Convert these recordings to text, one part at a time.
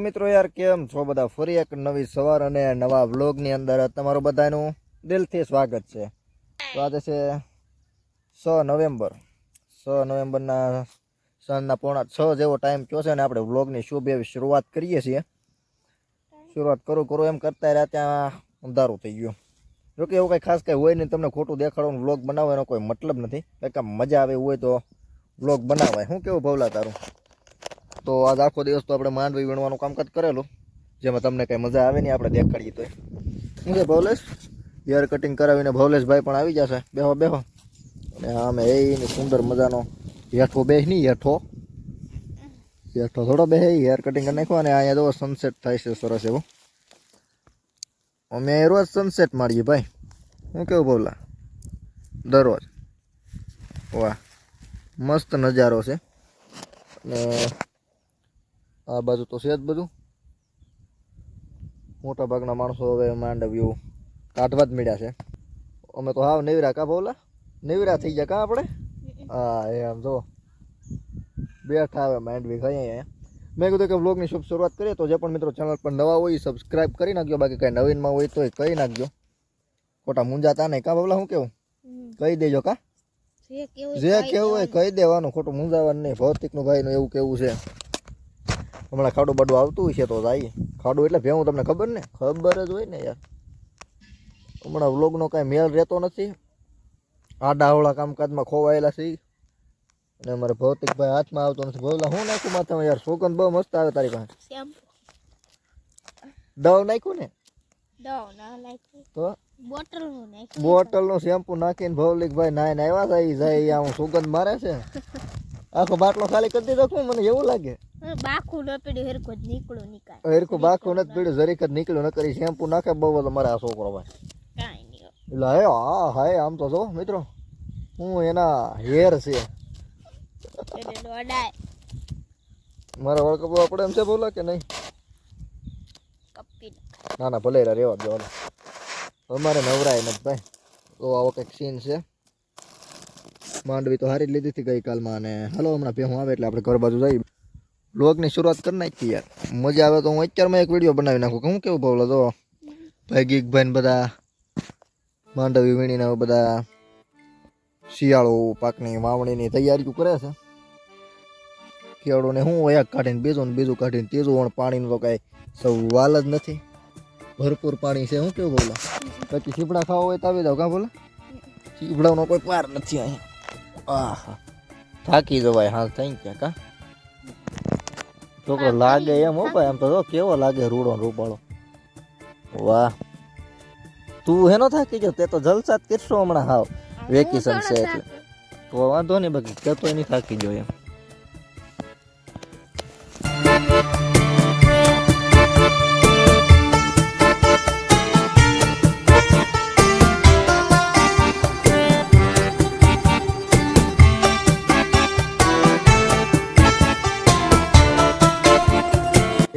મિત્રો યાર, કેમ છો બધા? ફરી એક નવી સવાર અને નવા વ્લોગની અંદર તમારું બધાનું દિલથી સ્વાગત છે. તો આજે છે છ નવેમ્બર. છ નવેમ્બરના સાંજના પોણા છ જેવો ટાઈમ થયો છે અને આપણે વ્લોગની શુભ એવી શરૂઆત કરીએ છીએ. શરૂઆત કરું કરું એમ કરતા રહ્યા, ત્યાં અંધારું થઈ ગયું. જોકે એવું કંઈ ખાસ કંઈ હોય નહીં, તમને ખોટું દેખાડવાનું વ્લોગ બનાવવાનો કોઈ મતલબ નથી. કંઈક મજા આવે હોય તો વ્લોગ બનાવાય. શું કેવું ભવલા તારું? તો આજ આખો દિવસ તો આપણે માંડવી વીણવાનું કામકાજ કરેલું. જેમાં તમને કંઈ મજા આવે નહીં, આપણે દેખાડીએ તો શું છે ભવલેશ? હેર કટિંગ કરાવીને ભવલેશભાઈ પણ આવી જશે. બેહો બેહો. અને આમે એની સુંદર મજાનો હેઠો બેહ નહીં, હેઠો. હેઠો થોડો બે હેર કટિંગ કરી નાખ્યો અને અહીંયા જો સનસેટ થાય છે સરસ એવું. અમે રોજ સનસેટ મારીએ ભાઈ. હું કેવું ભવલા? દરરોજ. વાહ. મસ્ત નજારો છે. અને આ બાજુ તો છે જ બધું. મોટા ભાગના માણસો હવે માંડવ્યું કાઢવા જ મળ્યા છે. અમે તો હાવ નેવરા કા બોલા નેવરા થઈ ગયા કા આપણે? હા એમ જો. બેઠા હવે માંડવી ખાઈ અહીંયા. મેં કીધું કે વ્લોગની શુભ શરૂઆત કરીએ તો જે પણ મિત્રો ચેનલ પર નવા હોય સબસ્ક્રાઇબ કરી નાખજો બાકી કંઈ નવીનમાં હોય તો એ કહી નાખજો. ખોટા મુંજાતા નહીં. કા બાબલા શું કેવું? કહી દેજો કા? જે કેવું હોય કહી દેવાનું ખોટું મૂંઝાવાનું નહીં. ભૌતિકનું ભાઈનું એવું કેવું છે? હમણાં ખાડું બાડું આવતું છે તો જાય. ખાડું એટલે ભેવું તમને ખબર ને? ખબર જ હોય ને યાર. હમણાં વ્લોગનો કાંઈ મેળ રહેતો નથી. આડાવળા કામકાજમાં ખોવાયેલા છે. અને અમારે ભૌતિકભાઈ હાથમાં આવતો નથી. ભોલા હું નાખું માથામાં યાર? સુગંધ બહુ મસ્ત આવે તારી પાસે. દવ નાખ્યું ને? તો? બોટલનું શેમ્પુ નાખીને ભૌલિકભાઈ નાઈને આવ્યા ઈ જાય ઈ સુગંધ મારે છે. આખો બાટલો ખાલી કરી દીધો શું મને એવું લાગે. બાખું ન પડ્યું હેરખો જ નીકળું નિકાલ હરખું બાખું નથી પીડ્યું જરીક જ નીકળ્યું ન કરી શેમ્પુ નાખે બહુ મારે આ છોકરો ભાઈ કાંઈ નહીં એટલે હે હા હાય આમ તો જો મિત્રો. હું એના હેર છે. મારા વળક બહુ આપણે એમ છે બોલા કે નહીં? ના ના ભલે રેવા દો હાલો. અમારે નવરાય નથી ભાઈ. તો આવો કંઈક સીન છે. માંડવી તો હારી જ લીધી હતી ગઈકાલમાં અને હાલો હમણાં ભેહું આવે એટલે આપણે ઘર બાજુ જઈએ બ્લોગની શરૂઆત કરી નાખી યાર. મજા આવે તો હું અત્યારમાં એક વીડિયો બનાવી નાખું. કે હું કેવું ભાવલો તો? ભાઈ ગીગભાઈ ને બધા માંડવી વીણીને બધા શિયાળો પાકની વાવણીની તૈયારીઓ કરે છે. ખેડૂને હું એક કાઢીને બીજું ને બીજું કાઢીને ત્રીજું વણ પાણીનું તો કાંઈ સવાલ જ નથી. ભરપૂર પાણી છે. હું કેવું બોલો બાકી ચીપડા ખાવા હોય તો આવી જાવ કાં બોલો ચીપડાનો કોઈ પાર નથી અહીંયા. આહા. થાકી જવાય હાલ થઈ ગયા કા છોકરો લાગે એમ હો ભાઈ આમ તો કેવો લાગે રૂડો રૂપાળો વાહ. તું હેનો થાકી ગયો? તે તો જલસા જ કરશો હમણાં હાવ. વેકેશન છે એટલે. તો વાંધો નહીં બાકી કહેતો નહીં થાકી ગયો એમ.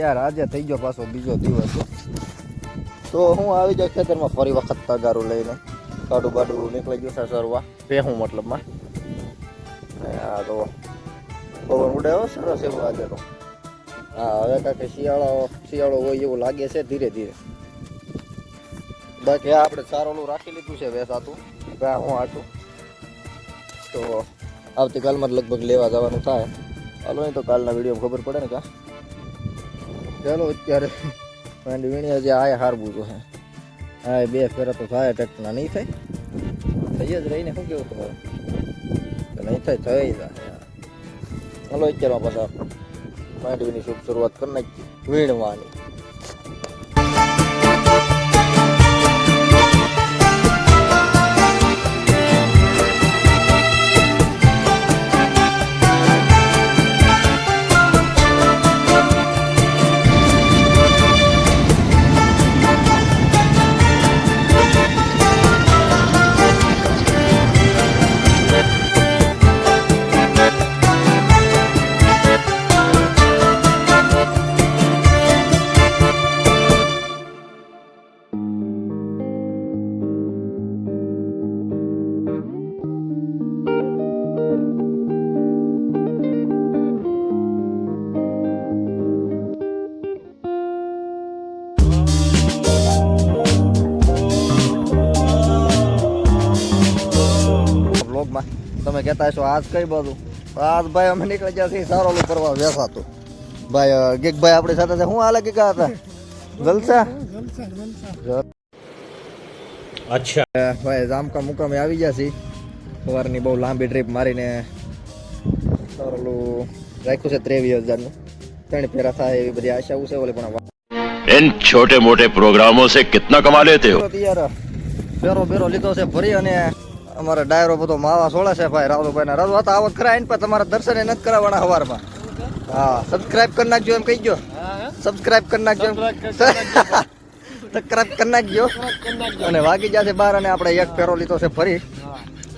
યાર આજે થઈ ગયો પાછો બીજો દિવસ. તો હું આવી જાઉં ખેતરમાં ફરી વખત તગારું લઈને. કાડું બાડું નીકળી ગયું છે સરવા. ભેહું મતલબમાં. આ તો પવન ઉડે હો, સરસ એવું આજે તો. હા હવે કાંઈક શિયાળો શિયાળો હોય એવું લાગે છે ધીરે ધીરે. બાકી આ આપણે ચારોલું રાખી લીધું છે વેસાતું. ત્યાં હું આટું. તો આવતીકાલમાં લગભગ લેવા જવાનું થાય. હાલો નહીં તો કાલના વીડિયો ખબર પડે ને કા? ચાલો અત્યારે માંડી વીણી હજી આય હારવું તો હે. હા બે ફેરા તો થાય ટ્રેક્ટરના નહીં થાય. થઈ જ રહીને શું કેવું તમારે? નહીં થાય, થઈ જાય ચાલો અત્યારમાં પાછા માંડવીની શુભ શરૂઆત કરી નાખી વીણવાની. કહેતા હશો આજ કઈ બાજુ આજ ભાઈ અમે નીકળી ગયા છીએ સારોલું ફરવા વેસાતું ભાઈ અ, ગીગભાઈ આપણી સાથે છે. શું હાલે ગીગા હતા જલસા अच्छा અ, ભાઈ જામકા મુકામે આવી ગયા છીએ સવારની બહુ લાંબી ટ્રીપ મારીને સારોલું રાખ્યું છે ત્રેવીસ હજારનું ત્રણ ફેરા થાય એવી બધી આશાઓ છે ઓલી પણ इन छोटे मोटे प्रोग्रामों से कितना कमा लेते हो તો યાર ફેરો ફેરો લીધો છે ભરી અને અમારે ડાયરો બધો માવા સોળા છે ભાઈ રાવદુભાઈ ના રાવુ હતા. આવત ખરા આઈને પણ તમારા દર્શન નથી કરાવવાના સવારમાં હા સબસ્ક્રાઇબ કરી નાખજો એમ કહી ગયો. સબસ્ક્રાઇબ કરી નાખજો સબસ્ક્રાઇબ કરી નાખજો. અને વાગી જશે બાર અને આપણે એક ફેરો લીધો છે ફરી.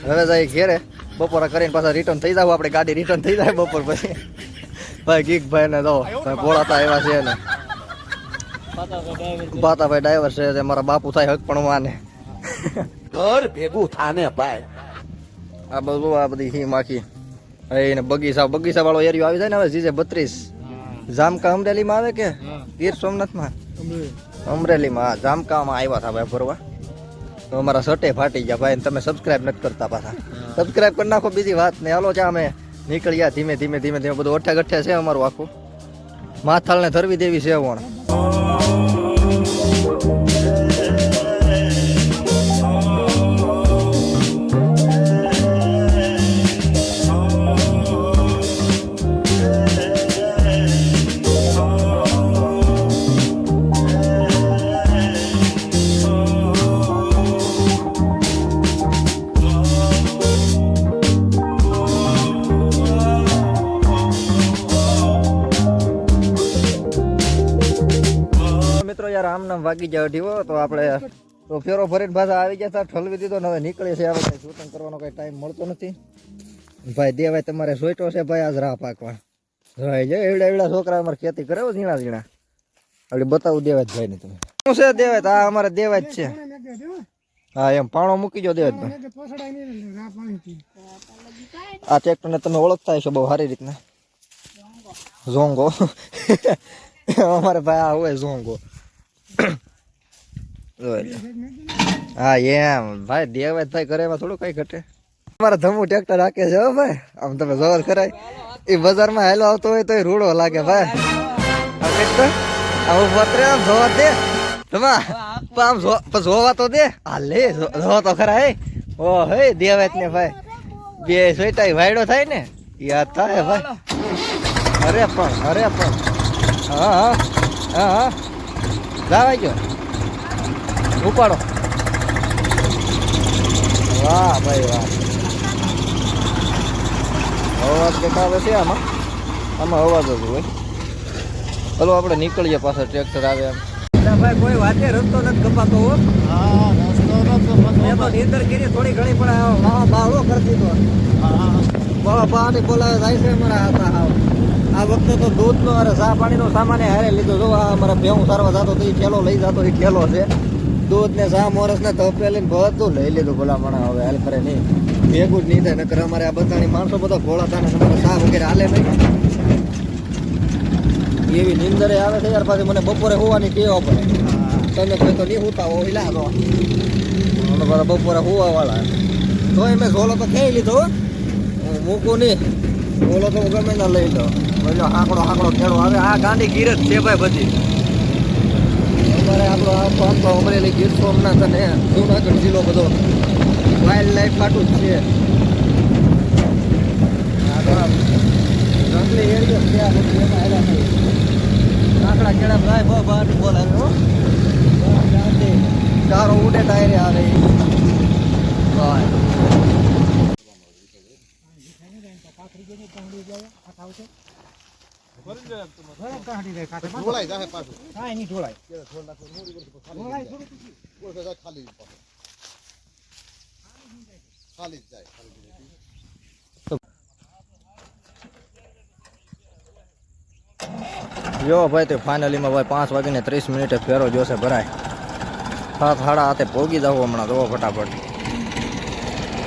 હવે જાય ઘેરે. બપોરે કરીને પાછા રિટર્ન થઈ જાવ. આપણે ગાડી રિટર્ન થઈ જાય બપોર પછી. ભાઈ ગીક ભાઈ ને દો ભોળાતા એવા છે ને બાતાભાઈ ડ્રાઈવર છે. મારા બાપુ થાય હક પણ માને. ઘર ભેગું થાને ભાઈ. આ બધું આ બધી હિમ આખી. એને બગીચા બગીચા વાળો એરિયો આવી જાય ને હવે, જીજે બત્રીસ. જામકા અમરેલીમાં આવે કે? ગીર સોમનાથમાં? અમરેલીમાં જામકામાં આવ્યા હતા ભાઈ ફરવા અમારા સટે ફાટી ગયા ભાઈ તમે સબસ્ક્રાઇબ નથી કરતા પાછા. સબસ્ક્રાઇબ કરી નાખો બીજી વાત ને. હાલો ચા અમે નીકળ્યા ધીમે ધીમે ધીમે ધીમે. બધું અઠ્ઠા ગઠ્ઠા છે અમારું આખું. માથાળને ધરવી દેવી છે વણ યાર, આમ નામ વાગી જાય ઢીવો, તો આપણે તો ફેરો ફરીને પાછા આવી ગયા હતા, ઠલવી દીધો ને હવે નીકળે છે હવે કઈ શૂટિંગ કરવાનો કઈ ટાઈમ મળતો નથી. ભાઈ, દેવાય તમારે સોઈટો છે ભાઈ, આજ રાહ પાકવા. ભાઈ જો એવડા એવડા છોકરા અમારે ખેતી કરે ઝીણા ઝીણા. એટલે બતાવું, દેવાય ભાઈ ને તમે શું છે દેવાય? આ અમારે દેવાજ છે. હા, એમ પાણો મૂકી જો દેવાજ આ ટ્રેક્ટર ને તમે ઓળખતા હશો બહુ સારી રીતના. ઝોંગો. અમારે ભાઈ આ હોય ઝોંગો. હા, એમ. ભાઈ, દેવાય થાય કરે એમાં થોડું કઈ ઘટે. અમારા ધમુ ટ્રેક્ટર રાખે છે, હો ભાઈ. આમ તમે જોવા કરાય. એ બજારમાં હેલો આવતો હોય તો એ રૂડો લાગે, ભાઈ. આવું પત્ર આમ જોવા દે. તમા આમ જોવા તો દે. હા લે જોવા તો ખરા, હે. ઓ, હે, દેવાય ને, ભાઈ. બે સોઈટાઈ વાયડો થાય ને, યાદ થાય, ભાઈ. અરે પણ અરે પણ. હા હા હા હા. જાવાઈ ગયો? ઉપાડો. વાહ ભાઈ વાહ. અવાજ કંઈક આવે છે આમાં? આમાં અવાજ જ હોય. ચલો આપણે નીકળીએ પાછા ટ્રેક્ટર આવે એમ. ભાઈ કોઈ વાતે રસ્તો નથી કપાતો હો. મેં તો નીંદર કરી થોડી ઘણી પણ આ બાવળો કરી દીધો. બાવા પાણી બોલાવે જાય છે મારા હતા હાવ આ વખતે તો દૂધનો અરે ચા પાણીનો સામાન હારે લીધો. જો આ અમારા ભેહું સારવા જતો તો એ ઠેલો લઈ જતો એ ઠેલો છે. દૂધ ને ચા, મોરસ ને તપેલી ને બધું લઈ લીધું ભલા માણા હવે હાલ કરે નહીં. ભેગું જ નહીં થાય, નકર અમારે આ બધાની માણસો બધા ભોળા થાય તમારે ચા વગેરે હાલે નહીં. એવી નિંદરે આવે છે યાર પાછી મને બપોરે હોવાની ટેવ પડે. તમે કોઈ તો નહીં હોતા હોય, લા તો. બધા બપોરે હોવા વાળા તો મેં ઝોલો તો ખાઈ લીધો મૂકું નહીં. ઝોલો તો હું ગમે ના લઈ લો. બોલો આકડો આંકડો ખેડો. આવે આ ગાંડી ગીર જ છે ભાઈ બધી. અમારે આપણો આમ તો અમરેલી ગીર સોમનાથ અને જુનાગઢ જિલ્લો બધો વાઇલ્ડ લાઈફ ખાટું જ છે. જંગલી એરિયો છે, આ બધું ભાઈ, બહુ બહાર બોલાવે હો. ગાંધી ચારો ઉડે ટાયરે આવે. ભાઈ. જો ભાઈ, તે ફાઇનલીમાં ભાઈ પાંચ વાગીને ત્રીસ મિનિટે ફેરો જોશે ભરાય. સાત હાડા હાથે પોગી જાવ હમણાં તો ફટાફટ.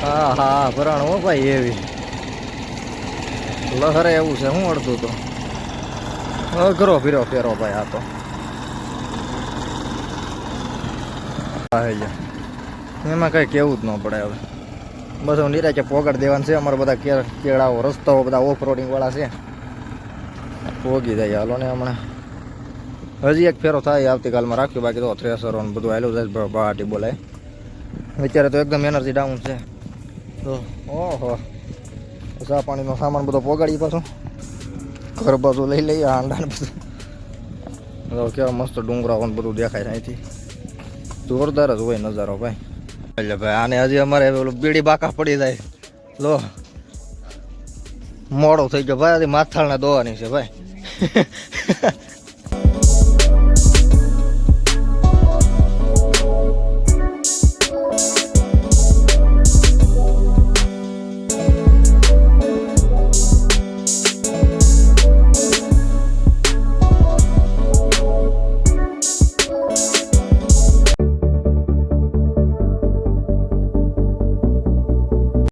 હા હા, ભરાણ હો ભાઈ એવી. લહરે એવું છે, હું અડધું તો. અઘરો ભીરો ફેરો ભાઈ આ તો. એમાં કઈ કેવું જ ન પડે હવે. બસ હું નિરાચે પોગડ દેવાનું છે, અમારા બધા કેળાઓ, રસ્તાઓ બધા ઓફ રોડિંગ વાળા છે. પોગી જાય, હાલો ને હમણાં. હજી એક ફેરો થાય, આવતીકાલમાં રાખ્યું, બાકી તો થ્રેસરો ને બધું આવેલું જાય બહાટી બોલાય. અત્યારે તો એકદમ એનર્જી ડાઉન છે. તો, ઓહો. ચા પાણીનો સામાન બધો પોગાડી પાછો. ઘર બાજુ લઈ લઈએ આંડા બધું. કેવા મસ્ત ડુંગરાઓ બધું દેખાય છે અહીંથી. જોરદાર જ હોય નજારો ભાઈ. એટલે ભાઈ, આને હજી અમારે પેલું બીડી બાકા પડી જાય. લો. મોડો થઈ ગયો ભાઈ, હજી માથાળના દોવાની છે ભાઈ.